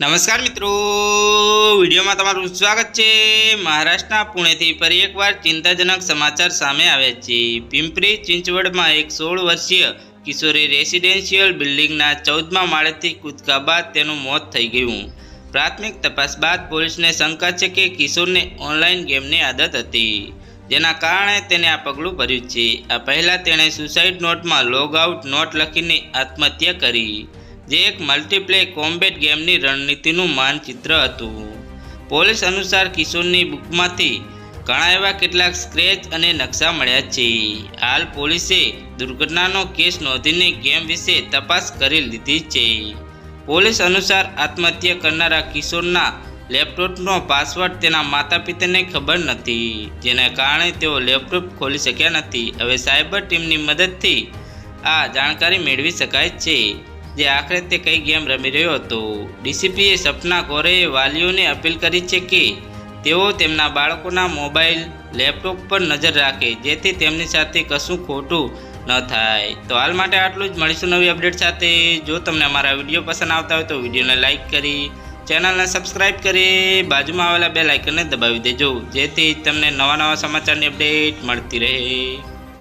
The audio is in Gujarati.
નમસ્કાર મિત્રો. વિડીયોમાં તમારું સ્વાગત છે. મહારાષ્ટ્રના પુણેથી ફરી એકવાર ચિંતાજનક સમાચાર સામે આવ્યા છે. પિંપરી ચિંચવડમાં એક સોળ વર્ષીય કિશોરે રેસિડેન્શિયલ બિલ્ડિંગના ચૌદમા માળેથી કૂદકા બાદ તેનું મોત થઈ ગયું. પ્રાથમિક તપાસ બાદ પોલીસને શંકા છે કે કિશોરને ઓનલાઈન ગેમની આદત હતી, જેના કારણે તેને આ પગલું ભર્યું છે. આ પહેલાં તેણે સુસાઇડ નોટમાં લોગ આઉટ નોટ લખીને આત્મહત્યા કરી. જે એક મલ્ટીપ્લે કોમ્બેટ ગેમની રણનીતિનું માનચિત્ર હતું. પોલીસ અનુસાર કિશોરની બુકમાંથી ઘણા એવા કેટલાક સ્ક્રેચ અને નકશા મળ્યા છે. હાલ પોલીસે દુર્ઘટનાનો કેસ નોંધીને ગેમ વિશે તપાસ કરી લીધી છે. પોલીસ અનુસાર આત્મહત્યા કરનારા કિશોરના લેપટોપનો પાસવર્ડ તેના માતા પિતાને ખબર નથી, જેના કારણે તેઓ લેપટોપ ખોલી શક્યા નથી. હવે સાયબર ટીમની મદદથી આ જાણકારી મેળવી શકાય છે. જે આખરે તે કઈ ગેમ રમી રહ્યો હતો. ડીસીપીએ સપના ગોરેએ વાલીઓને અપીલ કરી છે કે તેઓ તેમના બાળકોના મોબાઈલ, લેપટોપ પર નજર રાખે, જેથી તેમની સાથે કશું ખોટું ન થાય. તો હાલ માટે આટલું જ. મળીશું નવી અપડેટ સાથે. જો તમને અમારા વીડિયો પસંદ આવતા હોય તો વિડીયોને લાઇક કરી, ચેનલને સબસ્ક્રાઇબ કરી, બાજુમાં આવેલા બે લાઇકનને દબાવી દેજો. જેથી તમને નવા નવા સમાચારની અપડેટ મળતી રહે.